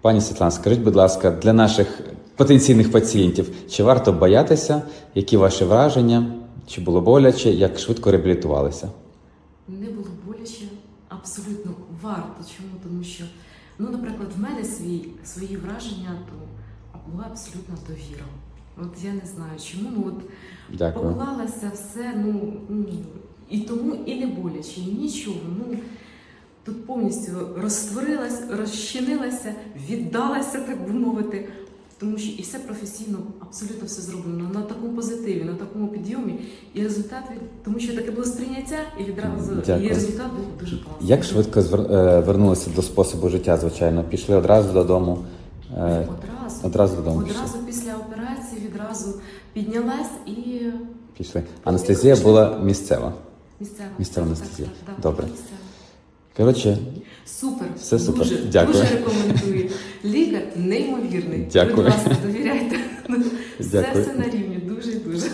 Пані Світлана, скажіть, будь ласка, для наших потенційних пацієнтів, чи варто боятися, які ваші враження, чи було боляче, як швидко реабілітувалися? Не було боляче, абсолютно варто. Чому? Тому що, ну, наприклад, в мене свій, свої враження, то була абсолютна довіра. От я не знаю, чому. Ну от Дякую. поклалася все, ну і тому і не боляче, і нічого. Ну тут повністю розтворилась, розчинилася, віддалася, так би мовити. Тому що і все професійно, абсолютно все зроблено на такому позитиві, на такому підйомі. І результат від тому, що таке було сприйняття, і відразу Дякую. і результат був дуже класний. Як швидко звер... е, вернулися до способу життя, звичайно? Пішли одразу додому. Е, одразу, Одразу додому пішли. після операції відразу піднялась і Пішли. Анестезія була місцева. місцева. Місцева Так, анестезія. так, так, Добре. місцева. Коротше, Супер, Все супер. Дуже, Дякую. дуже рекомендую. Лікар неймовірний. Дякую. Будь ласка, довіряйте. Все, Дякую. все на рівні, дуже дуже.